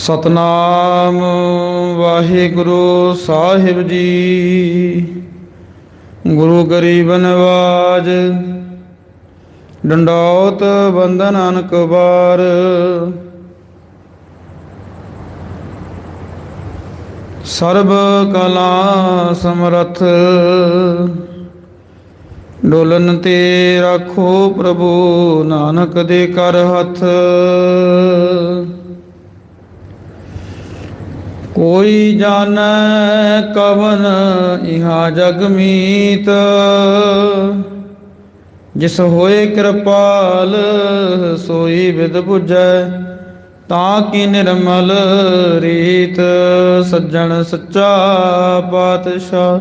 ਸਤਨਾਮ ਵਾਹਿਗੁਰੂ ਸਾਹਿਬ ਜੀ। ਗੁਰੂ ਗਰੀਬ ਨਵਾਜ, ਡੰਡੌਤ ਬੰਦਨ ਅਨਕ ਬਾਰ ਸਰਬ ਕਲਾ ਸਮਰਥ, ਡੋਲਨ ਤੇ ਰੱਖੋ ਪ੍ਰਭੂ ਨਾਨਕ ਦੇ ਕਰ ਹੱਥ। ਕੋਈ ਜਾਣੈ ਕਵਨ ਇਹਾ ਜਗ ਮੀਤ। ਜਿਸ ਹੋਏ ਕਿਰਪਾਲ, ਸੋਈ ਵਿਦ 부ਜੈ ਤਾਂ ਕੀ ਨਿਰਮਲ ਰੀਤ। ਸੱਜਣ ਸੱਚਾ ਪਾਤਸ਼ਾਹ,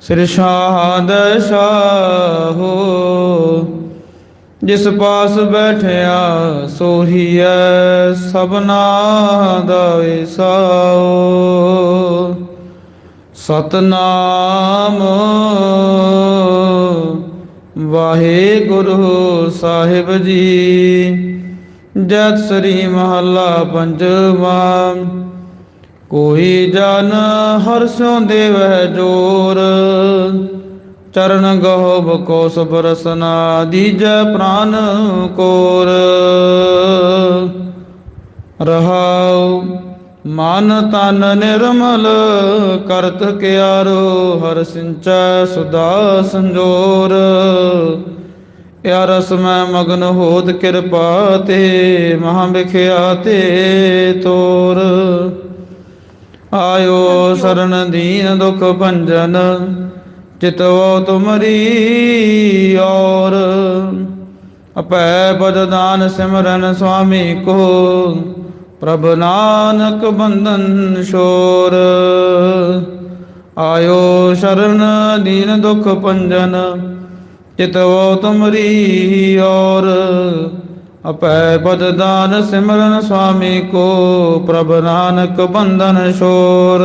ਸਿਰ ਸ਼ਾਹਦ ਸ਼ਾਹੋ ਜਿਸ ਪਾਸ ਬੈਠਿਆ ਸੋਹੀਐ ਸਭਨਾ ਦਾ ਵਿਸਾਓ। ਸਤਨਾਮ ਵਾਹਿਗੁਰੂ ਸਾਹਿਬ ਜੀ, ਜਤ ਸ੍ਰੀ ਮਹੱਲਾ ਪੰਜਵਾਂ। ਕੋਈ ਜਨ ਹਰਸੋਂ ਦੇਵਹਿ ਜੋਰ ਚਰਨ ਗਹੋ ਬਕੋ ਸਭ ਰਸਨਾ ਦੀਜੈ ਪ੍ਰਾਨ ਕੋਰ। ਰਹਾਉ ਮਨ ਤਨ ਨਿਰਮਲ ਕਰਤ ਕਿਆਰੋ ਹਰ ਸਿੰਚੈ ਸੁਦਾ ਸੰਜੋਰ। ਯਾ ਰਸ ਮੈਂ ਮਗਨ ਹੋਤ ਕਿਰਪਾ ਤੇ ਮਹਾ ਵਿਖਿਆ ਤੇ ਤੋਰ। ਆਇਓ। ਸਰਨ ਦੀਨ ਦੁਖ ਭੰਜਨ ਚਿਤਵੋ ਤੁਮਰੀ ਔਰ। ਅਪੈ ਬਦਦਾਨ ਸਿਮਰਨ ਸੁਆਮੀ ਕੋ, ਪ੍ਰਭ ਨਾਨਕ ਬੰਧਨ ਸ਼ੋਰ ਆਇਓ ਸ਼ਰਨ ਦੀਨ ਦੁਖ ਭੰਜਨ ਚਿਤਵੋ ਤੁਮਰੀ ਔਰ। ਅਪੈ ਪਦ ਦਾਨ ਸਿਮਰਨ ਸੁਆਮੀ ਕੋ, ਪ੍ਰਭ ਨਾਨਕ ਬੰਧਨ ਸ਼ੋਰ